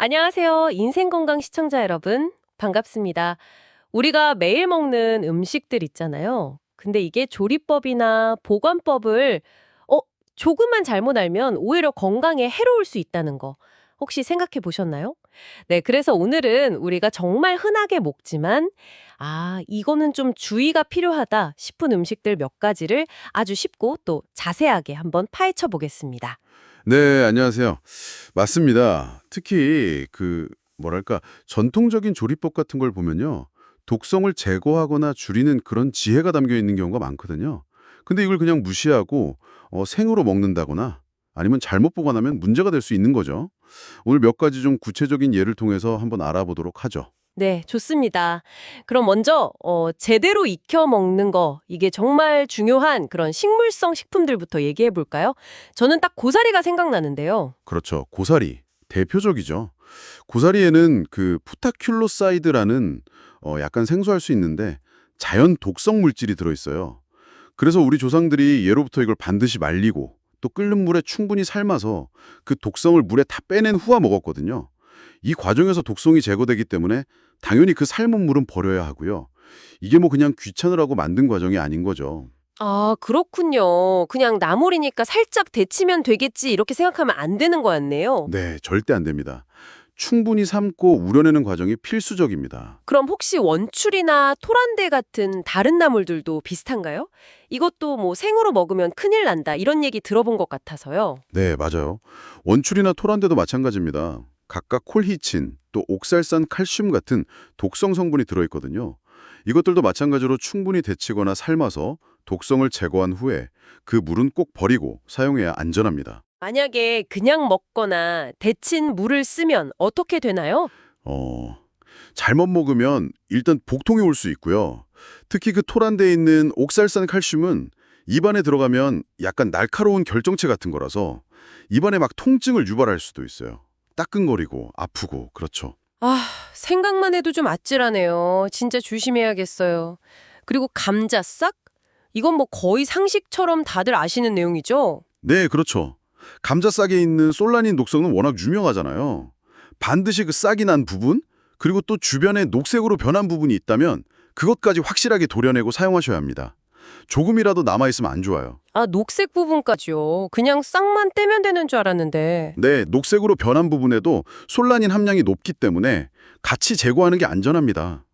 안녕하세요. 인생건강 시청자 여러분. 반갑습니다. 우리가 매일 먹는 음식들 있잖아요. 근데 이게 조리법이나 보관법을 어, 조금만 잘못 알면 오히려 건강에 해로울 수 있다는 거 혹시 생각해 보셨나요? 네, 그래서 오늘은 우리가 정말 흔하게 먹지만 아, 이거는 좀 주의가 필요하다 싶은 음식들 몇 가지를 아주 쉽고 또 자세하게 한번 파헤쳐 보겠습니다. 네, 안녕하세요. 맞습니다. 특히 그 뭐랄까 전통적인 조리법 같은 걸 보면요. 독성을 제거하거나 줄이는 그런 지혜가 담겨 있는 경우가 많거든요. 근데 이걸 그냥 무시하고 어, 생으로 먹는다거나 아니면 잘못 보관하면 문제가 될 수 있는 거죠. 오늘 몇 가지 좀 구체적인 예를 통해서 한번 알아보도록 하죠. 네, 좋습니다. 그럼 먼저 어, 제대로 익혀 먹는 거 이게 정말 중요한 그런 식물성 식품들부터 얘기해 볼까요? 저는 딱 고사리가 생각나는데요. 그렇죠. 고사리 대표적이죠. 고사리에는 그 푸타큘로사이드라는 어, 약간 생소할 수 있는데 자연 독성 물질이 들어있어요. 그래서 우리 조상들이 예로부터 이걸 반드시 말리고 또 끓는 물에 충분히 삶아서 그 독성을 물에 다 빼낸 후와 먹었거든요. 이 과정에서 독성이 제거되기 때문에 당연히 그 삶은 물은 버려야 하고요. 이게 뭐 그냥 귀찮으라고 만든 과정이 아닌 거죠. 아, 그렇군요. 그냥 나물이니까 살짝 데치면 되겠지 이렇게 생각하면 안 되는 거였네요. 네, 절대 안 됩니다. 충분히 삶고 우려내는 과정이 필수적입니다. 그럼 혹시 원추리나 토란대 같은 다른 나물들도 비슷한가요? 이것도 뭐 생으로 먹으면 큰일 난다 이런 얘기 들어본 것 같아서요. 네, 맞아요. 원출이나 토란대도 마찬가지입니다. 각각 콜히친, 또 옥살산 칼슘 같은 독성 성분이 들어있거든요. 이것들도 마찬가지로 충분히 데치거나 삶아서 독성을 제거한 후에 그 물은 꼭 버리고 사용해야 안전합니다. 만약에 그냥 먹거나 데친 물을 쓰면 어떻게 되나요? 어, 잘못 먹으면 일단 복통이 올 수 있고요. 특히 그 토란대에 있는 옥살산 칼슘은 입안에 들어가면 약간 날카로운 결정체 같은 거라서 입안에 막 통증을 유발할 수도 있어요. 따끔거리고 아프고 그렇죠. 아, 생각만 해도 좀 아찔하네요. 진짜 조심해야겠어요. 그리고 감자 싹? 이건 뭐 거의 상식처럼 다들 아시는 내용이죠? 네, 그렇죠. 감자 싹에 있는 솔라닌 독성은 워낙 유명하잖아요. 반드시 그 싹이 난 부분, 그리고 또 주변에 녹색으로 변한 부분이 있다면 그것까지 확실하게 도려내고 사용하셔야 합니다. 조금이라도 남아있으면 안 좋아요. 아, 녹색 부분까지요. 그냥 싹만 떼면 되는 줄 알았는데. 네, 녹색으로 변한 부분에도 솔라닌 함량이 높기 때문에 같이 제거하는 게 안전합니다.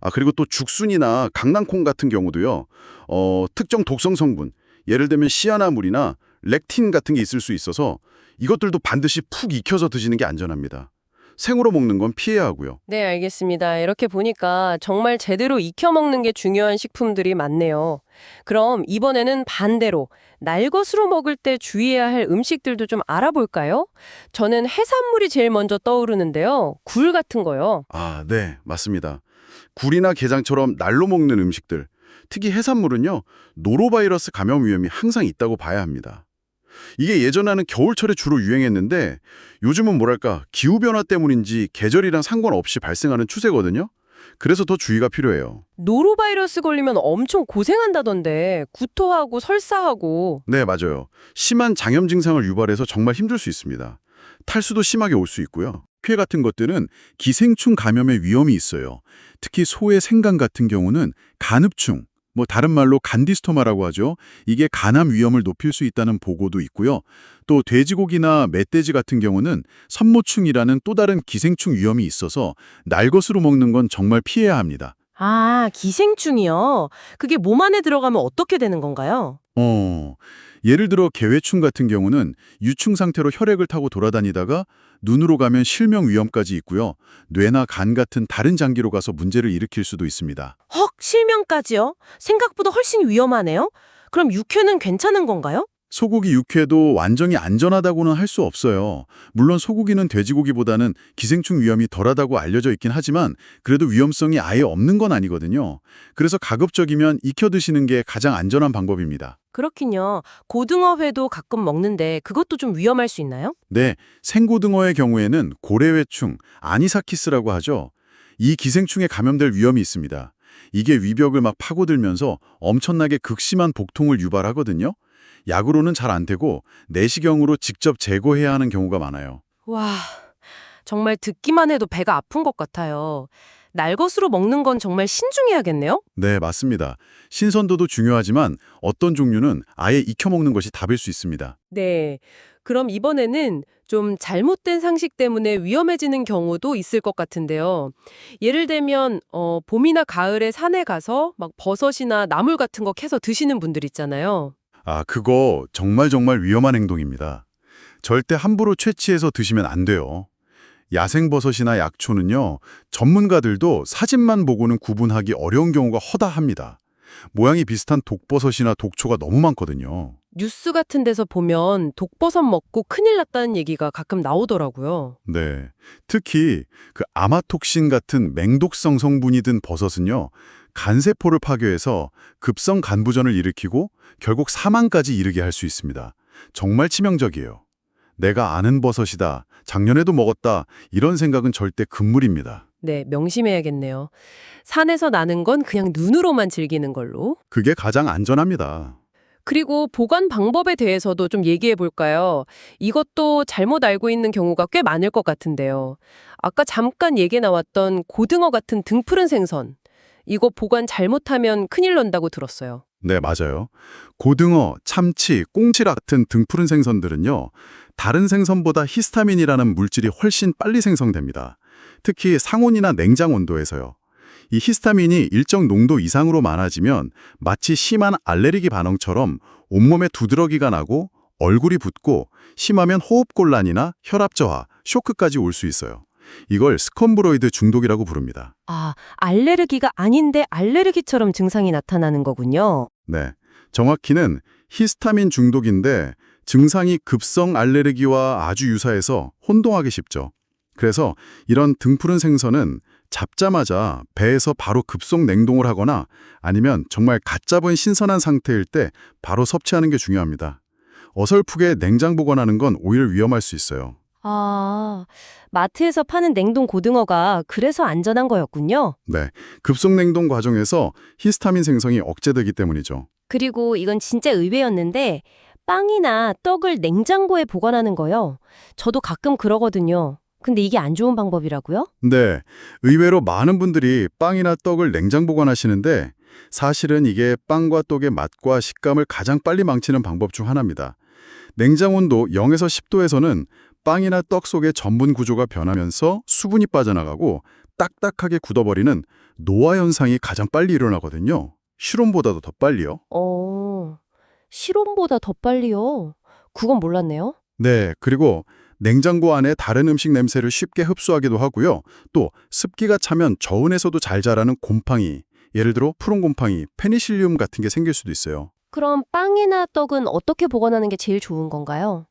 아, 그리고 또 죽순이나 강낭콩 같은 경우도요. 어, 특정 독성 성분, 예를 들면 시아나물이나 렉틴 같은 게 있을 수 있어서 이것들도 반드시 푹 익혀서 드시는 게 안전합니다. 생으로 먹는 건 피해야 하고요. 네, 알겠습니다. 이렇게 보니까 정말 제대로 익혀 먹는 게 중요한 식품들이 많네요. 그럼 이번에는 반대로 날것으로 먹을 때 주의해야 할 음식들도 좀 알아볼까요? 저는 해산물이 제일 먼저 떠오르는데요. 굴 같은 거요. 아, 네, 맞습니다. 굴이나 게장처럼 날로 먹는 음식들, 특히 해산물은요, 노로바이러스 감염 위험이 항상 있다고 봐야 합니다. 이게 예전에는 겨울철에 주로 유행했는데 요즘은 뭐랄까 기후변화 때문인지 계절이랑 상관없이 발생하는 추세거든요. 그래서 더 주의가 필요해요. 노로바이러스 걸리면 엄청 고생한다던데 구토하고 설사하고 네, 맞아요. 심한 장염 증상을 유발해서 정말 힘들 수 있습니다. 탈수도 심하게 올 수 있고요. 쾌 같은 것들은 기생충 감염의 위험이 있어요. 특히 소의 생간 같은 경우는 간흡충, 뭐 다른 말로 간디스토마라고 하죠. 이게 간암 위험을 높일 수 있다는 보고도 있고요. 또 돼지고기나 멧돼지 같은 경우는 선모충이라는 또 다른 기생충 위험이 있어서 날것으로 먹는 건 정말 피해야 합니다. 아, 기생충이요. 그게 몸 안에 들어가면 어떻게 되는 건가요? 어, 예를 들어 개회충 같은 경우는 유충 상태로 혈액을 타고 돌아다니다가 눈으로 가면 실명 위험까지 있고요. 뇌나 간 같은 다른 장기로 가서 문제를 일으킬 수도 있습니다. 헉, 실명까지요? 생각보다 훨씬 위험하네요. 그럼 육회는 괜찮은 건가요? 소고기 육회도 완전히 안전하다고는 할 수 없어요. 물론 소고기는 돼지고기보다는 기생충 위험이 덜하다고 알려져 있긴 하지만 그래도 위험성이 아예 없는 건 아니거든요. 그래서 가급적이면 익혀 드시는 게 가장 안전한 방법입니다. 그렇군요. 고등어회도 가끔 먹는데 그것도 좀 위험할 수 있나요? 네, 생고등어의 경우에는 고래회충, 아니사키스라고 하죠. 이 기생충에 감염될 위험이 있습니다. 이게 위벽을 막 파고들면서 엄청나게 극심한 복통을 유발하거든요. 약으로는 잘 안 되고 내시경으로 직접 제거해야 하는 경우가 많아요. 와, 정말 듣기만 해도 배가 아픈 것 같아요. 날것으로 먹는 건 정말 신중해야겠네요? 네, 맞습니다. 신선도도 중요하지만 어떤 종류는 아예 익혀 먹는 것이 답일 수 있습니다. 네. 그럼 이번에는 좀 잘못된 상식 때문에 위험해지는 경우도 있을 것 같은데요. 예를 들면 어, 봄이나 가을에 산에 가서 막 버섯이나 나물 같은 거 캐서 드시는 분들 있잖아요. 아, 그거 정말 정말 위험한 행동입니다. 절대 함부로 채취해서 드시면 안 돼요. 야생버섯이나 약초는요, 전문가들도 사진만 보고는 구분하기 어려운 경우가 허다합니다. 모양이 비슷한 독버섯이나 독초가 너무 많거든요. 뉴스 같은 데서 보면 독버섯 먹고 큰일 났다는 얘기가 가끔 나오더라고요. 네. 특히 그 아마톡신 같은 맹독성 성분이 든 버섯은요, 간세포를 파괴해서 급성 간부전을 일으키고 결국 사망까지 이르게 할 수 있습니다. 정말 치명적이에요. 내가 아는 버섯이다, 작년에도 먹었다, 이런 생각은 절대 금물입니다. 네, 명심해야겠네요. 산에서 나는 건 그냥 눈으로만 즐기는 걸로. 그게 가장 안전합니다. 그리고 보관 방법에 대해서도 좀 얘기해 볼까요? 이것도 잘못 알고 있는 경우가 꽤 많을 것 같은데요. 아까 잠깐 얘기 나왔던 고등어 같은 등푸른 생선. 이거 보관 잘못하면 큰일 난다고 들었어요. 네, 맞아요. 고등어, 참치, 꽁치 같은 등푸른 생선들은요, 다른 생선보다 히스타민이라는 물질이 훨씬 빨리 생성됩니다. 특히 상온이나 냉장 온도에서요. 이 히스타민이 일정 농도 이상으로 많아지면 마치 심한 알레르기 반응처럼 온몸에 두드러기가 나고 얼굴이 붓고 심하면 호흡곤란이나 혈압 저하, 쇼크까지 올 수 있어요. 이걸 스컴브로이드 중독이라고 부릅니다. 아, 알레르기가 아닌데 알레르기처럼 증상이 나타나는 거군요. 네, 정확히는 히스타민 중독인데 증상이 급성 알레르기와 아주 유사해서 혼동하기 쉽죠. 그래서 이런 등푸른 생선은 잡자마자 배에서 바로 급속 냉동을 하거나 아니면 정말 갓 잡은 신선한 상태일 때 바로 섭취하는 게 중요합니다. 어설프게 냉장 보관하는 건 오히려 위험할 수 있어요. 아, 마트에서 파는 냉동 고등어가 그래서 안전한 거였군요. 네, 급속 냉동 과정에서 히스타민 생성이 억제되기 때문이죠. 그리고 이건 진짜 의외였는데 빵이나 떡을 냉장고에 보관하는 거요. 저도 가끔 그러거든요. 근데 이게 안 좋은 방법이라고요? 네, 의외로 많은 분들이 빵이나 떡을 냉장 보관하시는데 사실은 이게 빵과 떡의 맛과 식감을 가장 빨리 망치는 방법 중 하나입니다. 냉장 온도 0에서 10도에서는 빵이나 떡 속의 전분 구조가 변하면서 수분이 빠져나가고 딱딱하게 굳어버리는 노화 현상이 가장 빨리 일어나거든요. 실온보다도 더 빨리요. 어, 실온보다 더 빨리요. 그건 몰랐네요. 네, 그리고 냉장고 안에 다른 음식 냄새를 쉽게 흡수하기도 하고요. 또 습기가 차면 저온에서도 잘 자라는 곰팡이, 예를 들어 푸른 곰팡이, 페니실리움 같은 게 생길 수도 있어요. 그럼 빵이나 떡은 어떻게 보관하는 게 제일 좋은 건가요?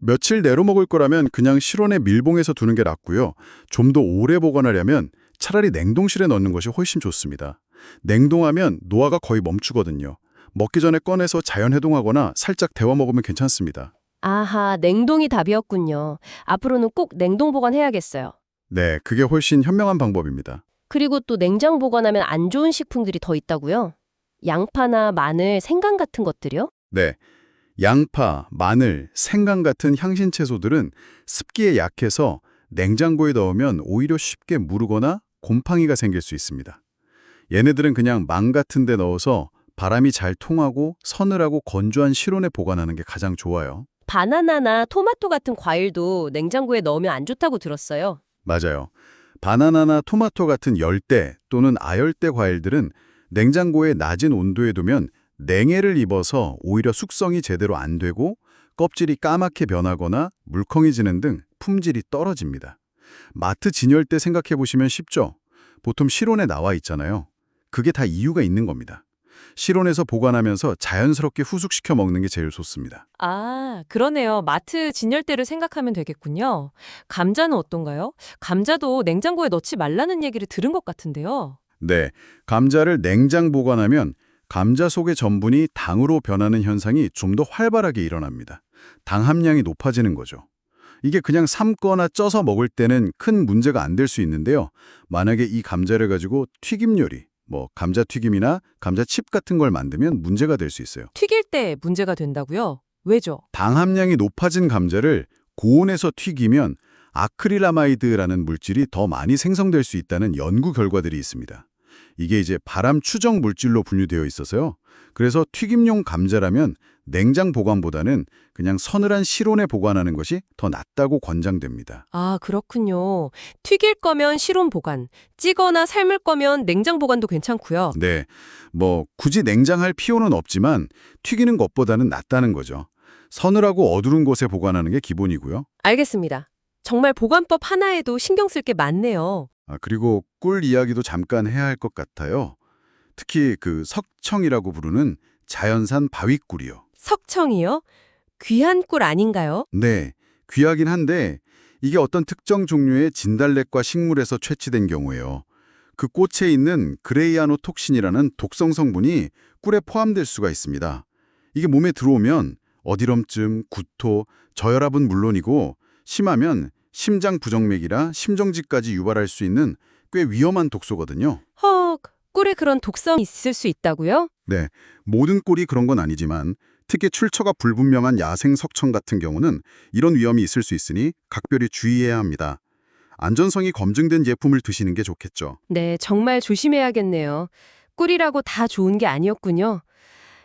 며칠 내로 먹을 거라면 그냥 실온에 밀봉해서 두는 게 낫고요. 좀 더 오래 보관하려면 차라리 냉동실에 넣는 것이 훨씬 좋습니다. 냉동하면 노화가 거의 멈추거든요. 먹기 전에 꺼내서 자연 해동하거나 살짝 데워 먹으면 괜찮습니다. 아하, 냉동이 답이었군요. 앞으로는 꼭 냉동 보관해야겠어요. 네, 그게 훨씬 현명한 방법입니다. 그리고 또 냉장 보관하면 안 좋은 식품들이 더 있다고요? 양파나 마늘, 생강 같은 것들이요? 네. 양파, 마늘, 생강 같은 향신 채소들은 습기에 약해서 냉장고에 넣으면 오히려 쉽게 무르거나 곰팡이가 생길 수 있습니다. 얘네들은 그냥 망 같은 데 넣어서 바람이 잘 통하고 서늘하고 건조한 실온에 보관하는 게 가장 좋아요. 바나나나 토마토 같은 과일도 냉장고에 넣으면 안 좋다고 들었어요. 맞아요. 바나나나 토마토 같은 열대 또는 아열대 과일들은 냉장고에 낮은 온도에 두면 냉해를 입어서 오히려 숙성이 제대로 안 되고 껍질이 까맣게 변하거나 물컹해지는 등 품질이 떨어집니다. 마트 진열대 생각해 보시면 쉽죠? 보통 실온에 나와 있잖아요. 그게 다 이유가 있는 겁니다. 실온에서 보관하면서 자연스럽게 후숙시켜 먹는 게 제일 좋습니다. 아, 그러네요. 마트 진열대를 생각하면 되겠군요. 감자는 어떤가요? 감자도 냉장고에 넣지 말라는 얘기를 들은 것 같은데요. 네, 감자를 냉장 보관하면 감자 속의 전분이 당으로 변하는 현상이 좀 더 활발하게 일어납니다. 당 함량이 높아지는 거죠. 이게 그냥 삶거나 쪄서 먹을 때는 큰 문제가 안 될 수 있는데요. 만약에 이 감자를 가지고 튀김 요리, 뭐 감자튀김이나 감자칩 같은 걸 만들면 문제가 될 수 있어요. 튀길 때 문제가 된다고요? 왜죠? 당 함량이 높아진 감자를 고온에서 튀기면 아크릴라마이드라는 물질이 더 많이 생성될 수 있다는 연구 결과들이 있습니다. 이게 이제 발암 추정 물질로 분류되어 있어서요. 그래서 튀김용 감자라면 냉장 보관보다는 그냥 서늘한 실온에 보관하는 것이 더 낫다고 권장됩니다. 아, 그렇군요. 튀길 거면 실온 보관, 찌거나 삶을 거면 냉장 보관도 괜찮고요. 네, 뭐 굳이 냉장할 필요는 없지만 튀기는 것보다는 낫다는 거죠. 서늘하고 어두운 곳에 보관하는 게 기본이고요. 알겠습니다. 정말 보관법 하나에도 신경 쓸 게 많네요. 아, 그리고 꿀 이야기도 잠깐 해야 할 것 같아요. 특히 그 석청이라고 부르는 자연산 바위꿀이요. 석청이요? 귀한 꿀 아닌가요? 네, 귀하긴 한데 이게 어떤 특정 종류의 진달래과 식물에서 채취된 경우에요. 그 꽃에 있는 그레이아노톡신이라는 독성 성분이 꿀에 포함될 수가 있습니다. 이게 몸에 들어오면 어디럼증, 구토, 저혈압은 물론이고 심하면 심장 부정맥이라 심정지까지 유발할 수 있는 꽤 위험한 독소거든요. 헉, 꿀에 그런 독성이 있을 수 있다고요? 네, 모든 꿀이 그런 건 아니지만 특히 출처가 불분명한 야생 석청 같은 경우는 이런 위험이 있을 수 있으니 각별히 주의해야 합니다. 안전성이 검증된 제품을 드시는 게 좋겠죠. 네, 정말 조심해야겠네요. 꿀이라고 다 좋은 게 아니었군요.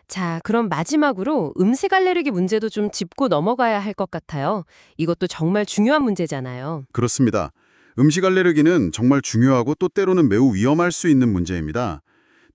자, 그럼 마지막으로 음식 알레르기 문제도 좀 짚고 넘어가야 할 것 같아요. 이것도 정말 중요한 문제잖아요. 그렇습니다. 음식 알레르기는 정말 중요하고 또 때로는 매우 위험할 수 있는 문제입니다.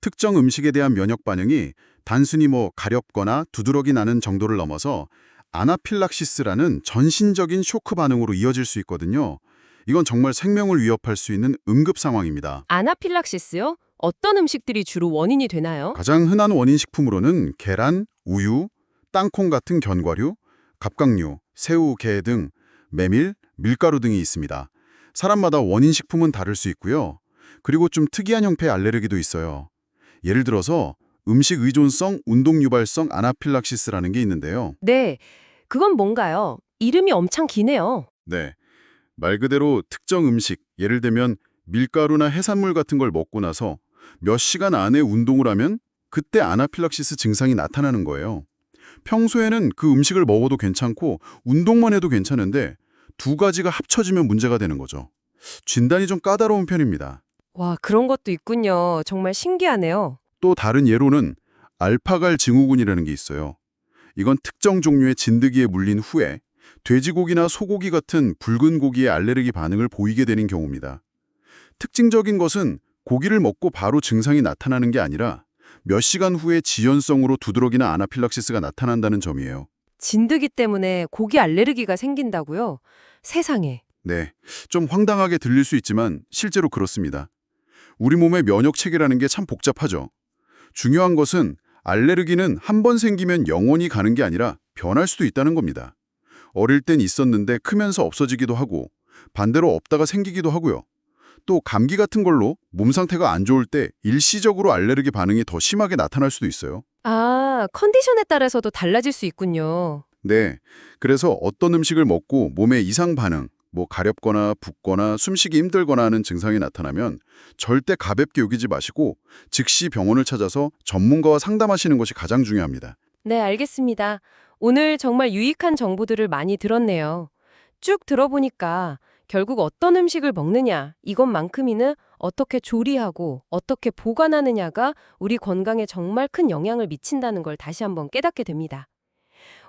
특정 음식에 대한 면역 반응이 단순히 뭐 가렵거나 두드러기 나는 정도를 넘어서 아나필락시스라는 전신적인 쇼크 반응으로 이어질 수 있거든요. 이건 정말 생명을 위협할 수 있는 응급 상황입니다. 아나필락시스요? 어떤 음식들이 주로 원인이 되나요? 가장 흔한 원인 식품으로는 계란, 우유, 땅콩 같은 견과류, 갑각류, 새우, 게 등 메밀, 밀가루 등이 있습니다. 사람마다 원인 식품은 다를 수 있고요. 그리고 좀 특이한 형태의 알레르기도 있어요. 예를 들어서 음식 의존성 운동 유발성 아나필락시스라는 게 있는데요. 네, 그건 뭔가요? 이름이 엄청 기네요. 네. 말 그대로 특정 음식, 예를 들면 밀가루나 해산물 같은 걸 먹고 나서 몇 시간 안에 운동을 하면 그때 아나필락시스 증상이 나타나는 거예요. 평소에는 그 음식을 먹어도 괜찮고 운동만 해도 괜찮은데 두 가지가 합쳐지면 문제가 되는 거죠. 진단이 좀 까다로운 편입니다. 와, 그런 것도 있군요. 정말 신기하네요. 또 다른 예로는 알파갈 증후군이라는 게 있어요. 이건 특정 종류의 진드기에 물린 후에 돼지고기나 소고기 같은 붉은 고기에 알레르기 반응을 보이게 되는 경우입니다. 특징적인 것은 고기를 먹고 바로 증상이 나타나는 게 아니라 몇 시간 후에 지연성으로 두드러기나 아나필락시스가 나타난다는 점이에요. 진드기 때문에 고기 알레르기가 생긴다고요? 세상에. 네, 좀 황당하게 들릴 수 있지만 실제로 그렇습니다. 우리 몸의 면역 체계라는 게 참 복잡하죠. 중요한 것은 알레르기는 한 번 생기면 영원히 가는 게 아니라 변할 수도 있다는 겁니다. 어릴 땐 있었는데 크면서 없어지기도 하고 반대로 없다가 생기기도 하고요. 또 감기 같은 걸로 몸 상태가 안 좋을 때 일시적으로 알레르기 반응이 더 심하게 나타날 수도 있어요. 아, 컨디션에 따라서도 달라질 수 있군요. 네. 그래서 어떤 음식을 먹고 몸에 이상 반응, 뭐 가렵거나 붓거나 숨쉬기 힘들거나 하는 증상이 나타나면 절대 가볍게 여기지 마시고 즉시 병원을 찾아서 전문가와 상담하시는 것이 가장 중요합니다. 네, 알겠습니다. 오늘 정말 유익한 정보들을 많이 들었네요. 쭉 들어보니까 결국 어떤 음식을 먹느냐, 이것만큼이는 어떻게 조리하고 어떻게 보관하느냐가 우리 건강에 정말 큰 영향을 미친다는 걸 다시 한번 깨닫게 됩니다.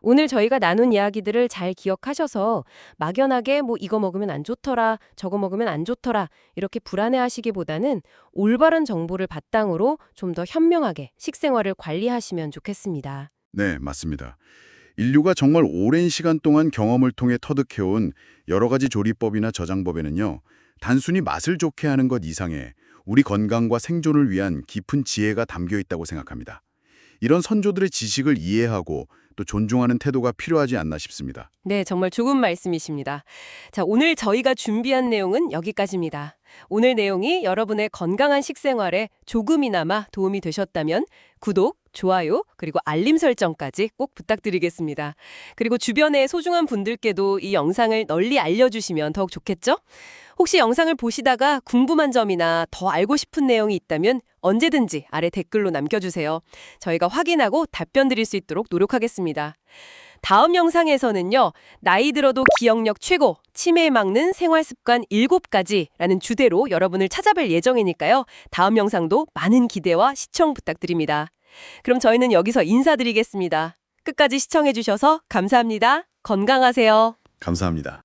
오늘 저희가 나눈 이야기들을 잘 기억하셔서 막연하게 뭐 이거 먹으면 안 좋더라, 저거 먹으면 안 좋더라 이렇게 불안해하시기보다는 올바른 정보를 바탕으로 좀 더 현명하게 식생활을 관리하시면 좋겠습니다. 네, 맞습니다. 인류가 정말 오랜 시간 동안 경험을 통해 터득해온 여러 가지 조리법이나 저장법에는요. 단순히 맛을 좋게 하는 것 이상의 우리 건강과 생존을 위한 깊은 지혜가 담겨 있다고 생각합니다. 이런 선조들의 지식을 이해하고 또 존중하는 태도가 필요하지 않나 싶습니다. 네, 정말 좋은 말씀이십니다. 자, 오늘 저희가 준비한 내용은 여기까지입니다. 오늘 내용이 여러분의 건강한 식생활에 조금이나마 도움이 되셨다면 구독, 좋아요, 그리고 알림 설정까지 꼭 부탁드리겠습니다. 그리고 주변의 소중한 분들께도 이 영상을 널리 알려주시면 더욱 좋겠죠? 혹시 영상을 보시다가 궁금한 점이나 더 알고 싶은 내용이 있다면 언제든지 아래 댓글로 남겨주세요. 저희가 확인하고 답변 드릴 수 있도록 노력하겠습니다. 다음 영상에서는요. 나이 들어도 기억력 최고, 치매 막는 생활 습관 7가지라는 주제로 여러분을 찾아뵐 예정이니까요. 다음 영상도 많은 기대와 시청 부탁드립니다. 그럼 저희는 여기서 인사드리겠습니다. 끝까지 시청해 주셔서 감사합니다. 건강하세요. 감사합니다.